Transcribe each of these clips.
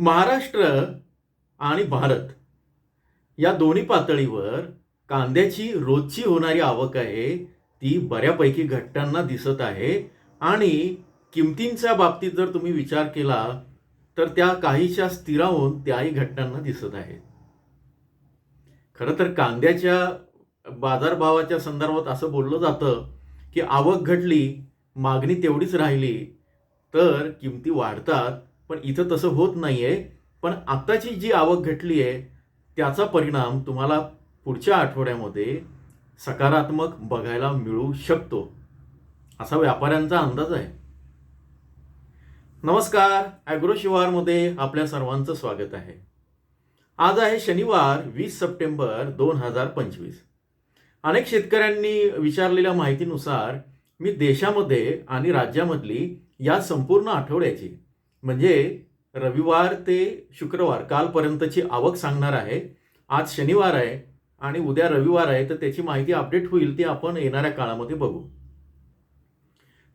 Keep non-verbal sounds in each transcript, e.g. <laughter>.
महाराष्ट्र आणि भारत या दोन्ही पातळीवर कांद्याची रोजची होणारी आवक आहे ती बऱ्यापैकी घटताना दिसत आहे आणि किमतींच्या बाबतीत जर तुम्ही विचार केला तर त्या काहीशा स्थिरावून त्याही घटनांना दिसत आहेत खरं तर कांद्याच्या बाजारभावाच्या संदर्भात असं बोललं जातं की आवक घटली मागणी तेवढीच राहिली तर किमती वाढतात पण इथं तसं होत नाहीये. पण आत्ताची जी आवक घटली आहे त्याचा परिणाम तुम्हाला पुढच्या आठवड्यामध्ये सकारात्मक बघायला मिळू शकतो. असा व्यापाऱ्यांचा अंदाज आहे. नमस्कार ॲग्रो शिवारमध्ये आपल्या सर्वांचं स्वागत आहे. आज आहे शनिवार वीस सप्टेंबर दोन हजार पंचवीस. अनेक शेतकऱ्यांनी विचारलेल्या माहितीनुसार मी देशामध्ये आणि राज्यामधली या संपूर्ण आठवड्याची म्हणजे रविवार ते शुक्रवार कालपर्यंतची आवक सांगणार आहे. आज शनिवार आहे आणि उद्या रविवार आहे तर त्याची माहिती अपडेट होईल ती आपण येणाऱ्या काळामध्ये बघू.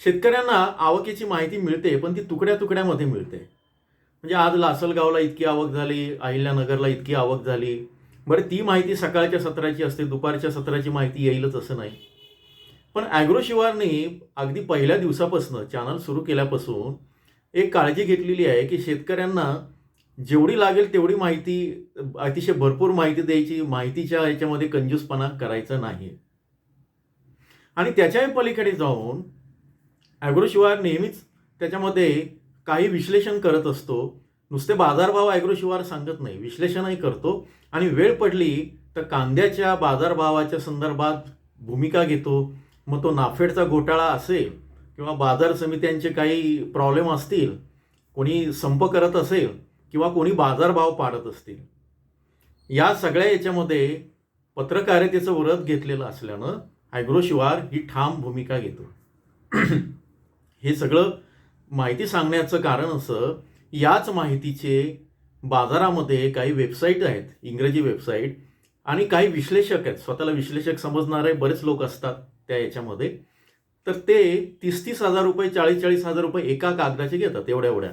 शेतकऱ्यांना आवकेची माहिती मिळते पण ती तुकड्या तुकड्यामध्ये मिळते. म्हणजे आज लासलगावला इतकी आवक झाली अहिल्यानगरला इतकी आवक झाली. बरं ती माहिती सकाळच्या सत्राची असते दुपारच्या सत्राची माहिती येईलच असं नाही. पण ॲग्रो शिवारने अगदी पहिल्या दिवसापासून चॅनल सुरू केल्यापासून एक काळजी घेतलेली आहे की शेतकऱ्यांना जेवढी लागेल तेवढी माहिती अतिशय भरपूर माहिती द्यायची माहितीच्या ह्याच्यामध्ये कंजूसपणा करायचा नाही आणि त्याच्याही पलीकडे जाऊन ॲग्रोशिवार नेहमीच त्याच्यामध्ये काही विश्लेषण करत असतो. नुसते बाजारभाव ॲग्रोशिवार सांगत नाही विश्लेषणही करतो. आणि वेळ पडली तर कांद्याच्या बाजारभावाच्या संदर्भात भूमिका घेतो. मग तो नाफेडचा घोटाळा असेल किंवा बाजार समित्यांचे काही प्रॉब्लेम असतील कोणी संप करत असेल किंवा कोणी बाजारभाव पाडत असतील या सगळ्या याच्यामध्ये पत्रकारितेचं व्रत घेतलेलं असल्यानं ॲग्रो शिवार ही ठाम भूमिका घेतो. हे सगळं माहिती सांगण्याचं कारण असं याच माहितीचे बाजारामध्ये काही वेबसाईट आहेत इंग्रजी वेबसाईट आणि काही विश्लेषक आहेत. स्वतःला विश्लेषक समजणारे बरेच लोक असतात त्या याच्यामध्ये. तर ते तीस तीस हजार रुपये चाळीस चाळीस हजार रुपये एका कागदाचे घेतात एवढ्या एवढ्या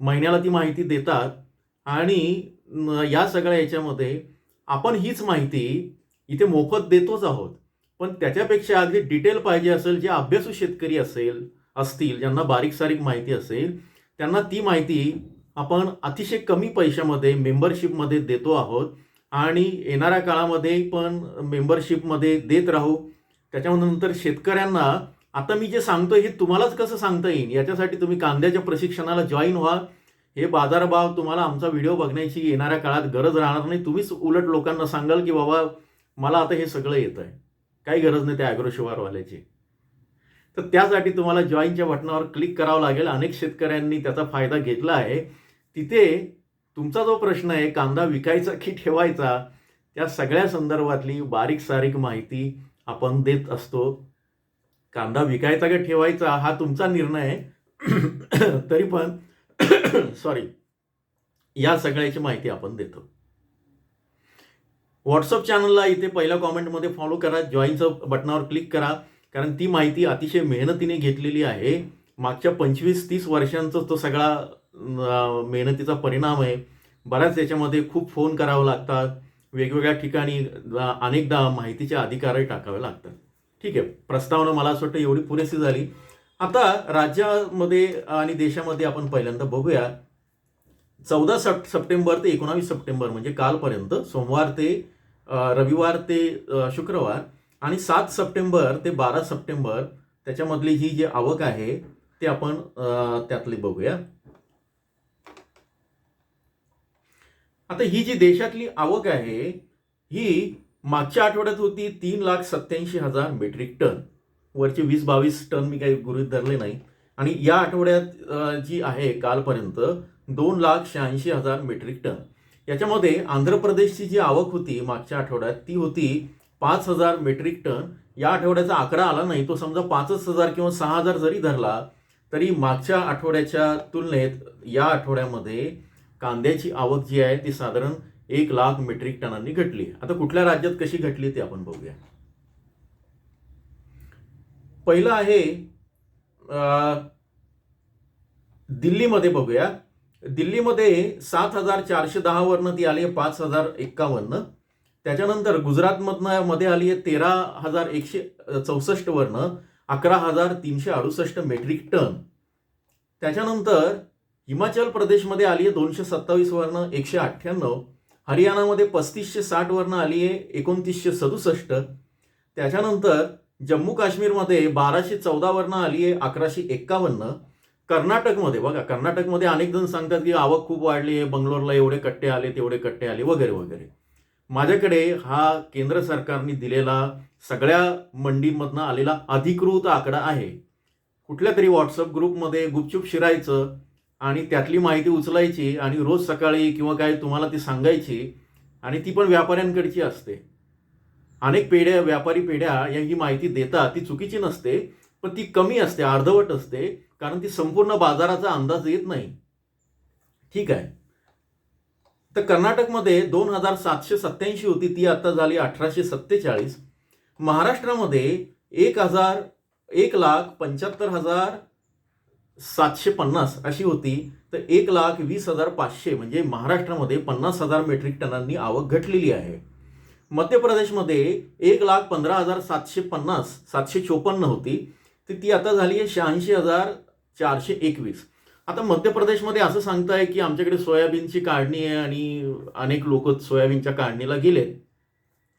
महिन्याला ती माहिती देतात आणि या सगळ्या याच्यामध्ये आपण हीच माहिती इथे मोफत देतोच आहोत. पण त्याच्यापेक्षा अगदी डिटेल पाहिजे असेल जे अभ्यासू शेतकरी असेल असतील ज्यांना बारीक सारीक माहिती असेल त्यांना ती माहिती आपण अतिशय कमी पैशामध्ये मेंबरशिपमध्ये देतो आहोत. आणि येणाऱ्या काळामध्ये पण मेंबरशिपमध्ये देत राहू. त्याच्यानंतर शेतकऱ्यांना आता मी जे सांगतोय हे तुम्हालाच कसं सांगता येईल? याच्यासाठी तुम्ही कांद्याच्या प्रशिक्षणाला जॉईन व्हा. हे बाजारभाव तुम्हाला आमचा व्हिडिओ बघण्याची येणाऱ्या काळात गरज राहणार नाही. तुम्हीच उलट लोकांना सांगाल की बाबा मला आता हे सगळं येतं आहे काही गरज नाही त्या ॲग्रो शिवारवाल्याची तर त्यासाठी तुम्हाला जॉईनच्या बटनावर क्लिक करावं लागेल. अनेक शेतकऱ्यांनी त्याचा फायदा घेतला आहे. तिथे तुमचा जो प्रश्न आहे कांदा विकायचा की ठेवायचा त्या सगळ्या संदर्भातली बारीक सारीक माहिती आपण देत असतो. कांदा विकायचा का ठेवायचा हा तुमचा निर्णय आहे. <coughs> तरी पण <coughs> सॉरी या सगळ्याची माहिती आपण देतो. व्हॉट्सअप चॅनलला इथे पहिल्या कॉमेंटमध्ये फॉलो करा. जॉईनचं बटनावर क्लिक करा. कारण ती माहिती अतिशय मेहनतीने घेतलेली आहे. मागच्या पंचवीस तीस वर्षांचा तो सगळा मेहनतीचा परिणाम आहे. बऱ्याच याच्यामध्ये खूप फोन करावं लागतात. वेगवेगळ्या ठिकाणी अनेकदा माहितीचे अधिकारही टाकावे लागतात. ठीक आहे. प्रस्तावना मला असं वाटतं एवढी पुरेशी झाली. आता राज्यामध्ये आणि देशामध्ये आपण पहिल्यांदा बघूया. चौदा सप सप्टेंबर ते एकोणावीस सप्टेंबर म्हणजे कालपर्यंत सोमवार ते रविवार ते शुक्रवार आणि सात सप्टेंबर ते बारा सप्टेंबर त्याच्यामधली ही जी आवक आहे ते आपण त्यातली बघूया. आता ही जी देशातली आवक आहे ही मागच्या आठवड्यात होती तीन लाख सत्याऐंशी हजार मेट्रिक टन. वरचे वीस बावीस टन मी काही गृहित धरले नाही. आणि या आठवड्यात जी आहे कालपर्यंत दोन लाख शहाऐंशी हजार मेट्रिक टन. याच्यामध्ये आंध्र प्रदेशची जी आवक होती मागच्या आठवड्यात ती होती पाच हजार मेट्रिक टन. या आठवड्याचा आकडा आला नाही तो समजा पाचच हजार किंवा सहा हजार जरी धरला तरी मागच्या आठवड्याच्या तुलनेत या आठवड्यामध्ये कांद्याची आवक जी आहे ती साधारण एक लाख मेट्रिक टनांनी घटली आता कुठल्या राज्यात कशी घटली ते आपण बघूया. पहिलं आहे दिल्लीमध्ये बघूया. दिल्लीमध्ये सात हजार चारशे दहावरनं ती आली आहे पाच हजार एक्कावन्न. त्याच्यानंतर गुजरातमधनं मध्ये आली आहे तेरा हजार एकशे चौसष्टवरनं अकरा हजार तीनशे अडुसष्ट मेट्रिक टन. त्याच्यानंतर हिमाचल प्रदेशमध्ये आली आहे दोनशे सत्तावीस सत्तावीसवरनं एकशे अठ्ठ्याण्णव. हरियाणामध्ये पस्तीसशे साठवरनं आली आहे एकोणतीसशे सदुसष्ट. त्याच्यानंतर जम्मू काश्मीरमध्ये बाराशे चौदावरनं आली आहे अकराशे एक्कावन्न. कर्नाटकमध्ये बघा कर्नाटकमध्ये अनेक जण सांगतात की आवक खूप वाढली आहे बंगलोरला एवढे कट्टे आले तेवढे कट्टे आले वगैरे वगैरे. माझ्याकडे हा केंद्र सरकारने दिलेला सगळ्या मंडीमधनं आलेला अधिकृत आकडा आहे. कुठल्या तरी व्हॉट्सअप ग्रुपमध्ये गुपचूप शिरायचं आणि त्यातली माहिती उचलायची आणि रोज सकाळी किंवा काय तुम्हाला ती सांगायची आणि ती पण व्यापाऱ्यांकडची असते. अनेक पेढ्या व्यापारी पेढ्या या ही माहिती देतात. ती चुकीची नसते पण ती कमी असते अर्धवट असते कारण ती संपूर्ण बाजाराचा अंदाज येत नाही. ठीक आहे. तर कर्नाटकमध्ये दोन हजार सातशे सत्याऐंशी होती ती आता झाली अठराशे सत्तेचाळीस. महाराष्ट्रामध्ये एक हजार एक लाख पंच्याहत्तर हजार सातशे पन्नास अशी होती. तर एक लाख वीस हजार पाचशे म्हणजे महाराष्ट्रामध्ये पन्नास हजार मेट्रिक टनांनी आवक घटलेली आहे. मध्य प्रदेशमध्ये एक लाख पंधरा हजार सातशे पन्नास सातशे चोपन्न होती. तर ती आता झाली आहे शहाऐंशी हजार चारशे एकवीस. आता मध्य प्रदेशमध्ये असं सांगताय की आमच्याकडे सोयाबीनची काढणी आहे आणि अनेक लोक सोयाबीनच्या काढणीला गेलेत.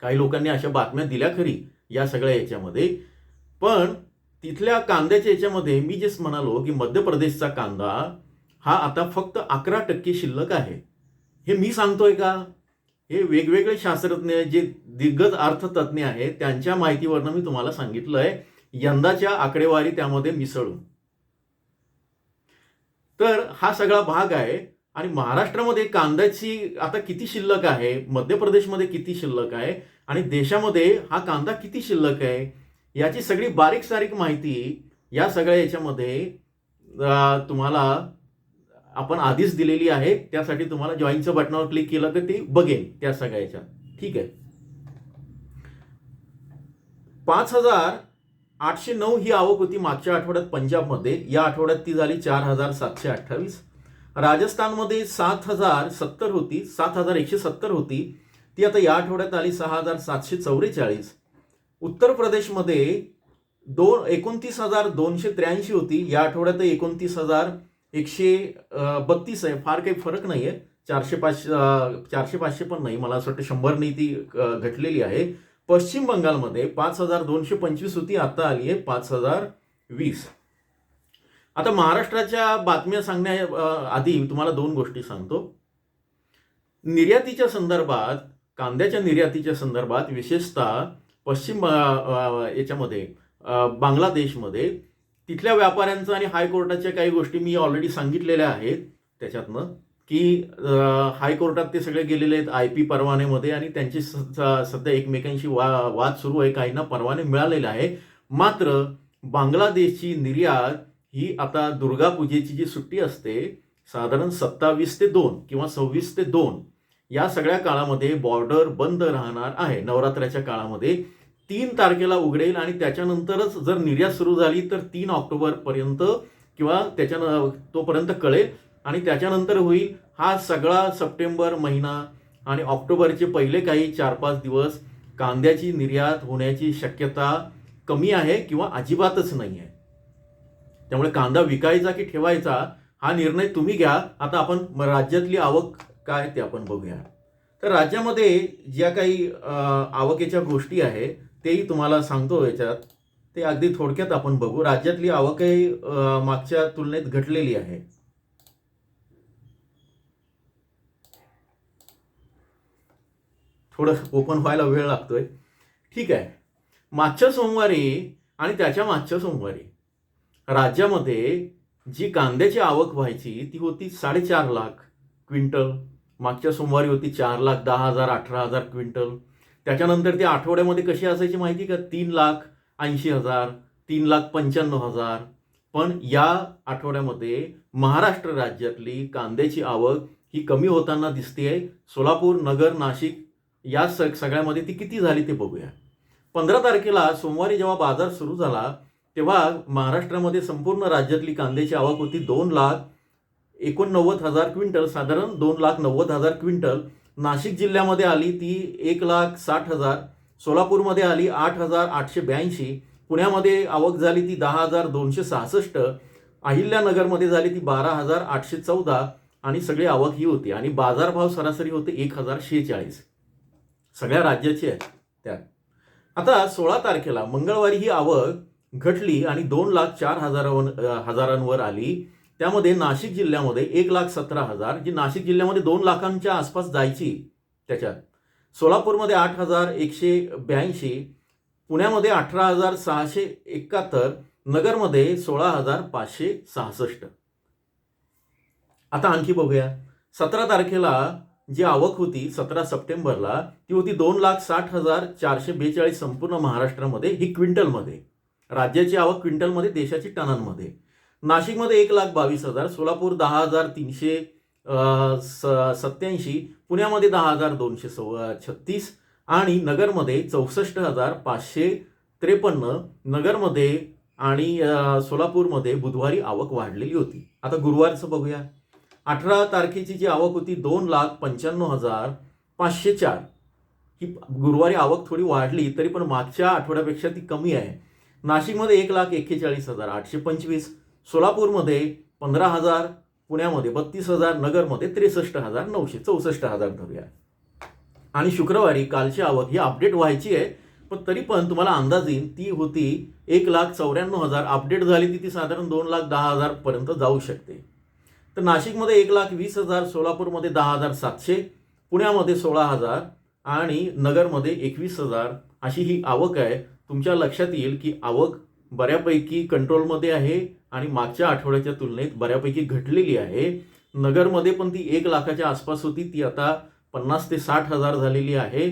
काही लोकांनी अशा बातम्या दिल्या खरी या सगळ्या याच्यामध्ये. पण तिथल्या कांद्याच्या याच्यामध्ये मी जे म्हणालो की मध्य प्रदेशचा कांदा हा आता फक्त अकरा टक्के शिल्लक आहे. हे मी सांगतोय का? हे वेगवेगळे शास्त्रज्ञ जे दिग्गज अर्थतज्ञ आहेत त्यांच्या माहितीवरनं मी तुम्हाला सांगितलंय यंदाच्या आकडेवारी त्यामध्ये मिसळून. तर हा सगळा भाग आहे आणि महाराष्ट्रामध्ये कांद्याची आता किती शिल्लक आहे मध्य प्रदेशमध्ये किती शिल्लक आहे आणि देशामध्ये हा कांदा किती शिल्लक आहे? याची सगळी बारीक सारीक माहिती या सगळ्या याच्यामध्ये तुम्हाला आपण आधीच दिलेली आहे. त्यासाठी तुम्हाला जॉईनचं बटनावर क्लिक केलं तर ते बघेल त्या सगळ्याच्या ठीक आहे? पाच हजार आठशे नऊ ही आवक होती मागच्या आठवड्यात पंजाबमध्ये. या आठवड्यात ती झाली चार हजार सातशे अठ्ठावीस. राजस्थानमध्ये सात हजार सत्तर होती सात हजार एकशे सत्तर होती. ती आता या आठवड्यात आली सहा हजार सातशे चौवेचाळीस. उत्तर प्रदेशमध्ये दोन एकोणतीस हजार दोनशे त्र्याऐंशी होती. या आठवड्यात एकोणतीस हजार एकशे बत्तीस आहे. फार काही फरक नाही आहे चारशे पाचशे चारशे पाचशे पण नाही. मला असं वाटतं शंभरनी ती घटलेली आहे. पश्चिम बंगालमध्ये पाच हजार दोनशे पंचवीस होती. आता आली आहे पाच हजार वीस. आता महाराष्ट्राच्या बातम्या सांगण्या आधी तुम्हाला दोन गोष्टी सांगतो. निर्यातीच्या संदर्भात कांद्याच्या निर्यातीच्या संदर्भात विशेषतः पश्चिम याच्यामध्ये बांगलादेशमध्ये तिथल्या व्यापाऱ्यांचं आणि हायकोर्टाच्या काही गोष्टी मी ऑलरेडी सांगितलेल्या आहेत त्याच्यातनं की हायकोर्टात ते सगळे गेलेले आहेत आय पी परवान्यामध्ये आणि त्यांची स- सध्या एकमेकांशी वा वाद सुरू आहे काहींना परवाने मिळालेले आहे. मात्र बांगलादेशची निर्यात ही आता दुर्गापूजेची जी सुट्टी असते साधारण सत्तावीस ते दोन किंवा सव्वीस ते दोन या सगळ्या काळामध्ये बॉर्डर बंद राहणार आहे. नवरात्राच्या काळामध्ये तीन तारखेला उघडेल आणि त्याच्यानंतरच जर निर्यात सुरू झाली तर तीन ऑक्टोबरपर्यंत किंवा त्याच्या तोपर्यंत कळेल. आणि त्याच्यानंतर होईल हा सगळा सप्टेंबर महिना आणि ऑक्टोबरचे पहिले काही चार पाच दिवस कांद्याची निर्यात होण्याची शक्यता कमी आहे किंवा अजिबातच नाही आहे. त्यामुळे कांदा विकायचा की ठेवायचा हा निर्णय तुम्ही घ्या. आता आपण राज्यातली आवक काय ते आपण बघूया. तर राज्यामध्ये ज्या काही आवकेच्या गोष्टी आहे तेही तुम्हाला सांगतो याच्यात. ते अगदी थोडक्यात आपण बघू. राज्यातली आवकही मागच्या तुलनेत घटलेली आहे. थोडं ओपन व्हायला वेळ लागतोय. ठीक आहे. मागच्या सोमवारी आणि त्याच्या मागच्या सोमवारी राज्यामध्ये जी कांद्याची आवक व्हायची ती होती साडेचार लाख क्विंटल. मागच्या सोमवारी होती चार लाख दहा हजार अठरा हजार क्विंटल. त्याच्यानंतर ती आठवड्यामध्ये कशी असायची माहिती का? तीन लाख ऐंशी हजार तीन लाख पंच्याण्णव हजार. पण या आठवड्यामध्ये महाराष्ट्र राज्यातली कांद्याची आवक ही कमी होताना दिसते सोलापूर नगर नाशिक या स सगळ्यामध्ये ती किती झाली ते बघूया. पंधरा तारखेला सोमवारी जेव्हा बाजार सुरू झाला तेव्हा महाराष्ट्रामध्ये संपूर्ण राज्यातली कांद्याची आवक होती दोन लाख एकोणनव्वद हजार क्विंटल साधारण दोन लाख नव्वद हजार क्विंटल. नाशिक जिल्ह्यामध्ये आली ती एक लाख साठ हजार सोलापूरमध्ये आली आठ हजार आठशे ब्याऐंशी पुण्यामध्ये आवक झाली ती दहा हजार दोनशे सहासष्ट अहिल्यानगरमध्ये झाली ती बारा हजार आठशे चौदा आणि सगळी आवक ही होती. आणि बाजारभाव सरासरी होते एक हजार शेहेचाळीस. सगळ्या राज्याची आहे त्यात. आता सोळा तारखेला मंगळवारी ही आवक घटली आणि दोन लाख चार हजारावर हजारांवर आली. त्यामध्ये नाशिक जिल्ह्यामध्ये एक लाख सतरा हजार जी नाशिक जिल्ह्यामध्ये दोन लाखांच्या आसपास जायची त्याच्यात. सोलापूरमध्ये आठ हजार एकशे ब्याऐंशी पुण्यामध्ये अठरा हजार सहाशे एकाहत्तर नगरमध्ये सोळा हजार पाचशे सहासष्ट. आता आणखी बघूया. सतरा तारखेला जी आवक होती सतरा सप्टेंबरला ती होती दोन लाख साठ हजार चारशे बेचाळीस संपूर्ण महाराष्ट्रामध्ये ही क्विंटलमध्ये. राज्याची आवक क्विंटलमध्ये देशाची टनांमध्ये. नाशिकमध्ये एक लाख बावीस हजार सोलापूर दहा हजार तीनशे स- सत्याऐंशी पुण्यामध्ये दहा हजार दोनशे सव छत्तीस आणि नगरमध्ये चौसष्ट हजार पाचशे त्रेपन्न. नगरमध्ये आणि सोलापूरमध्ये बुधवारी आवक वाढलेली होती. आता गुरुवारचं बघूया. अठरा तारखेची जी आवक होती दोन लाख पंच्याण्णव हजार पाचशे चार. ही गुरुवारी आवक थोडी वाढली तरी पण मागच्या आठवड्यापेक्षा ती कमी आहे. नाशिकमध्ये एक लाख एक्केचाळीस हजार आठशे पंचवीस. सोलापूरमध्ये पंधरा हजार पुण्यामध्ये बत्तीस हजार नगरमध्ये त्रेसष्ट हजार नऊशे चौसष्ट हजार धरूया. आणि शुक्रवारी कालची आवक ही अपडेट व्हायची आहे पण तरी पण तुम्हाला अंदाज येईल ती होती एक लाख चौऱ्याण्णव हजार. अपडेट झाली ती ती साधारण दोन लाख दहा हजारपर्यंत जाऊ शकते. तर नाशिकमध्ये एक लाख वीस हजार सोलापूरमध्ये दहा हजार सातशे पुण्यामध्ये सोळा हजार आणि नगरमध्ये एकवीस हजार. अशी ही आवक आहे. तुमच्या लक्षात येईल की आवक बऱ्यापैकी कंट्रोलमध्ये आहे. आणि मागच्या आठवड्याच्या तुलनेत बऱ्यापैकी घटलेली आहे. नगरमध्ये पण ती एक लाखाच्या आसपास होती. ती आता पन्नास ते साठ हजार झालेली आहे.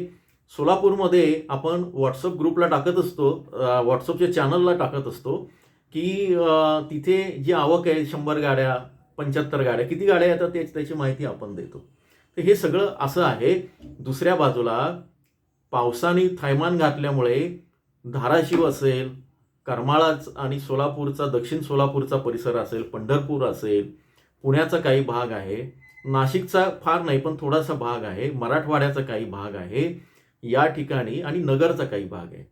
सोलापूरमध्ये आपण व्हॉट्सअप ग्रुपला टाकत असतो व्हॉट्सअपच्या चॅनलला टाकत असतो की तिथे जी आवक आहे शंभर गाड्या पंच्याहत्तर गाड्या किती गाड्या येतात ते त्याची माहिती आपण देतो. तर हे सगळं असं आहे. दुसऱ्या बाजूला पावसाने थैमान घातल्यामुळे धाराशिव असेल करमाळाच आणि सोलापूरचा दक्षिण सोलापूरचा परिसर असेल पंढरपूर असेल पुण्याचा काही भाग आहे नाशिकचा फार नाही पण थोडासा भाग आहे मराठवाड्याचा काही भाग आहे या ठिकाणी आणि नगरचा काही भाग आहे.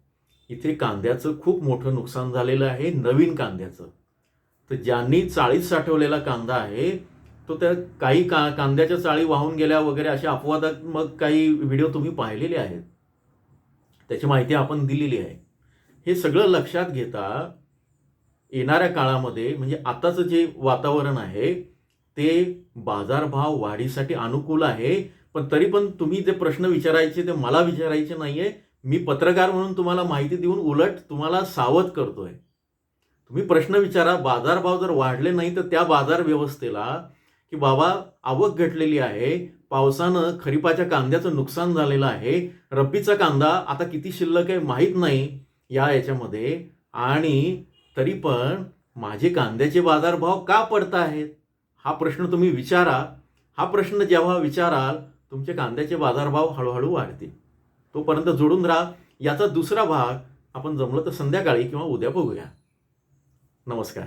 इथे कांद्याचं खूप मोठं नुकसान झालेलं आहे नवीन कांद्याचं. तर ज्यांनी चाळीत साठवलेला कांदा आहे तो त्या काही का कांद्याच्या चाळी वाहून गेल्या वगैरे अशा अपवादात्मक काही व्हिडिओ तुम्ही पाहिलेले आहेत. त्याची माहिती आपण दिलेली आहे. हे सगळं लक्षात घेता येणाऱ्या काळामध्ये म्हणजे आताचं जे वातावरण आहे ते बाजारभाव वाढीसाठी अनुकूल आहे. पण तरी पण तुम्ही जे प्रश्न विचारायचे ते मला विचारायचे नाहीये. मी पत्रकार म्हणून तुम्हाला माहिती देऊन उलट तुम्हाला सावध करतोय. तुम्ही प्रश्न विचारा. बाजारभाव जर वाढले नाही तर त्या बाजार व्यवस्थेला की बाबा आवक घटलेली आहे. पावसानं खरीपाच्या कांद्याचं नुकसान झालेलं आहे. रब्बीचा कांदा आता किती शिल्लक आहे माहीत नाही. या याच्यामध्ये. आणि तरी पण माझे कांद्याचे बाजारभाव का पडत आहेत? हा प्रश्न तुम्ही विचारा. हा प्रश्न जेव्हा विचाराल तुमचे कांद्याचे बाजारभाव हळूहळू वाढतील. तोपर्यंत जोडून राहा. याचा दुसरा भाग आपण जमलं तर संध्याकाळी किंवा उद्या बघूया. नमस्कार.